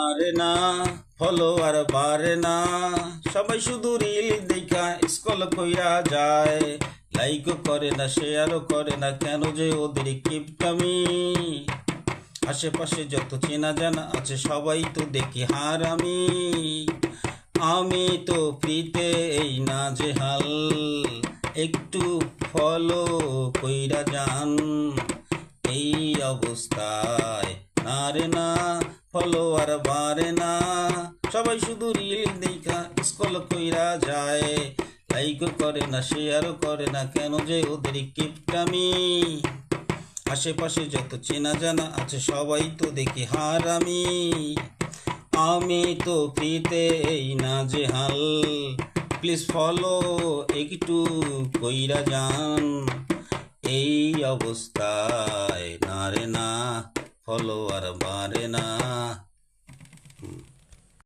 আরে না, ফলোয়ার বাড়ে না। সবাই শুধু রিল দেখা স্কল কইরা যায়। লাইকও করে না শেয়ারও করে না, কেন যে ওদের কিপটামি? আশেপাশে যত চেনা জানা আছে, সবাই তো দেখি হার আমি আমি তো ফ্রিতে এই না যে হাল একটু ফলো কইরা যান। এই অবস্থায় না রে না ফলোয়ার বাড়ে না। সবাই শুধু রিল দেখা স্কল কইরা যায়। লাইকও করে না শেয়ারও করে না, কেন যে ওদের কিপটামি আশেপাশে যত চেনা জানা আছে, সবাই তো দেখি হার আমি। আমি তো ফ্রিতে এই না যে হাল প্লিজ ফলো একটু কইরা যান। এই অবস্থায় না রে না। ফলোয়ার বাড়ে না।